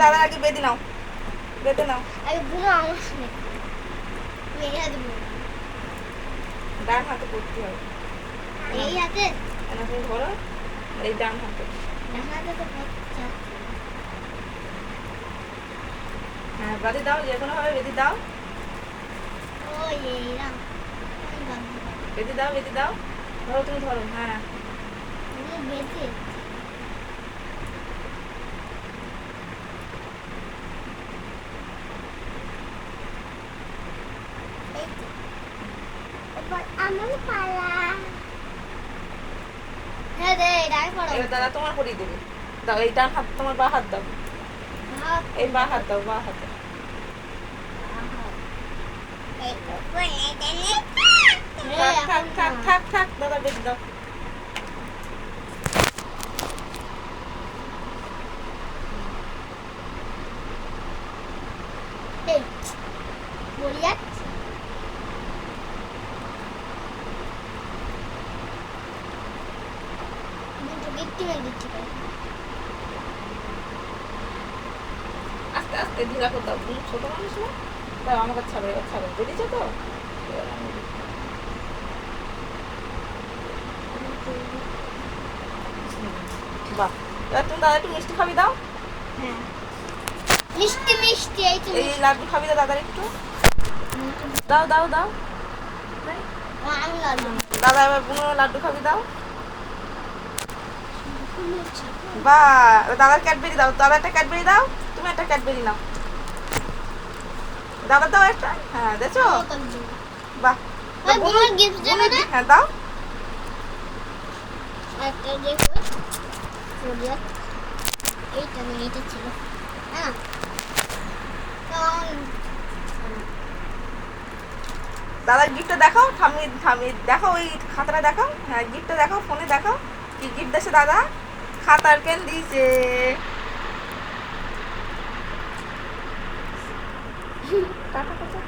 দাদা আগে বেঁধে নাও। বেঁধে নাও। আরে গুলো আমার শুনে মেরে দেবো ডান হাতে করতে হবে। এই হাতে? তুমি ধরো এই ডান হাতে। ডানাতে তো বাচ্চা হ্যাঁ বাঁধি দাও যে কোনো ভাবে বেঁধে দাও। ও এইরাম বেঁধে দাও বেঁধে দাও। ধরো তুমি ধরো হ্যাঁ। বেঁধে আমার পালা হ্যাঁ দে ডাই পড়ো এবার দাদা তোমার করিয়ে দেবে। দাও এই ডান হাত তোমার বা হাত দাও। এই বা হাত দাও বা হাতে থাক থাক থাক থাক থাক দাদা বেঁধে দাও। এই গিফট মেরে দিচ্ছি আস্তে আস্তে ধীরা করে দাও তুমি ছোট মানুষ না? দাও আমাকে ছাড়ো এবার ছাড়ো। বেরিয়েছে তো আমি। বাহ। তুমি দাদা একটু মিষ্টি খাবি দাও। হ্যাঁ। মিষ্টি মিষ্টি এই তো এই লাড্ডু খাবি দাও দাদার একটু। দাও দাও দাও। আমি লাড্ডু। দাদা এবার বুনো লাড্ডু খাবি দাও। বা দাদার ক্যাডবেরি দাও। দাদা একটা ক্যাডবেরি দাও। তুমি একটা ক্যাডবেরি নাও। দাদা দাও একটা। হ্যাঁ দেখছ? বাহ। না? হ্যাঁ দাও। দেখো এইটা না এটা ছিল। হ্যাঁ। তখন দাদার গিফটটা দেখাও। থামি থামি দেখাও ওই খাতাটা দেখাও। হ্যাঁ গিফটটা দেখাও ফোনে দেখাও। কি গিফট দিয়েছে দাদা? খাতার পেন দিছে টাটা টাটা